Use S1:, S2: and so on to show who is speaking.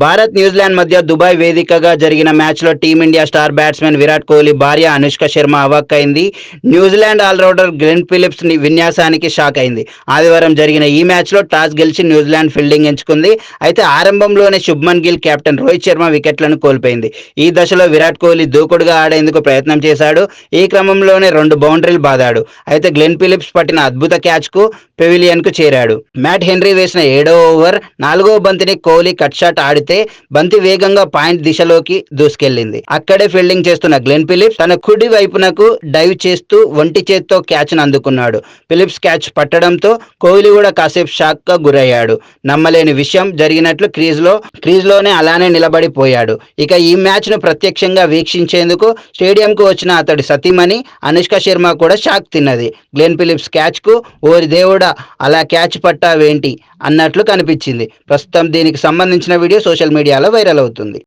S1: Bharat New Zealand మధ్య Dubai వేదికగా జరిగిన మ్యాచ్లో team India star batsmen Virat Kohli భార్య Anushka Sharma అవాక్కైంది. New Zealand all rounder Glenn ఫిలిప్స్ని విన్యాసానికి షాక్ అయింది. ఆదివారం జరిగిన ఈ మ్యాచ్లో టాస్ గెలిచి న్యూజిలాండ్ ఫీల్డింగ్ ఎంచుకుంది. అయితే ఆరంభంలోనే శుభ్మన్ గిల్ కెప్టెన్ రోహిత్ శర్మ వికెట్లను కోల్పోయింది. ఈ దశలో విరాట్ కోహ్లీ దూకుడుగా ఆడేందుకు ప్రయత్నం చేశాడు. ఈ క్రమంలోనే రెండు బౌండరీలు బాదాడు. అయితే గ్లెన్ ఫిలిప్స్ పట్టిన అద్భుత క్యాచ్కు పెవిలియన్కు చేరాడు. మ్యాట్ హెన్రీ వేసిన ఏడో ఓవర్ నాలుగో బంతిని కోహ్లీ కట్ షాట్ పడితే బంతి వేగంగా పాయింట్ దిశలోకి దూసుకెళ్ళింది అక్కడే ఫీల్డింగ్ చేస్తున్న గ్లెన్ ఫిలిప్స్ తన కుడి వైపునకు డైవ్ చేస్తూ ఒంటి చేత్తో క్యాచ్ అందుకున్నాడు. ఫిలిప్స్ క్యాచ్ పట్టడంతో కోహ్లీ కూడా కాసేపు షాక్గా గురయ్యాడు. నమ్మలేని విషయం జరిగినట్లు క్రీజ్లో క్రీజ్లోనే అలానే నిలబడిపోయాడు. ఇక ఈ మ్యాచ్ను ప్రత్యక్షంగా వీక్షించేందుకు స్టేడియం కు వచ్చిన అతడి సతీమణి అనుష్క శర్మ కూడా షాక్ తిన్నది. గ్లెన్ ఫిలిప్స్ క్యాచ్కు ఓరి దేవుడా అలా క్యాచ్ పట్టావేంటి? అన్నట్లు కనిపించింది. ప్రస్తుతం దీనికి సంబంధించిన వీడియో సోషల్ మీడియాలో వైరల్ అవుతుంది.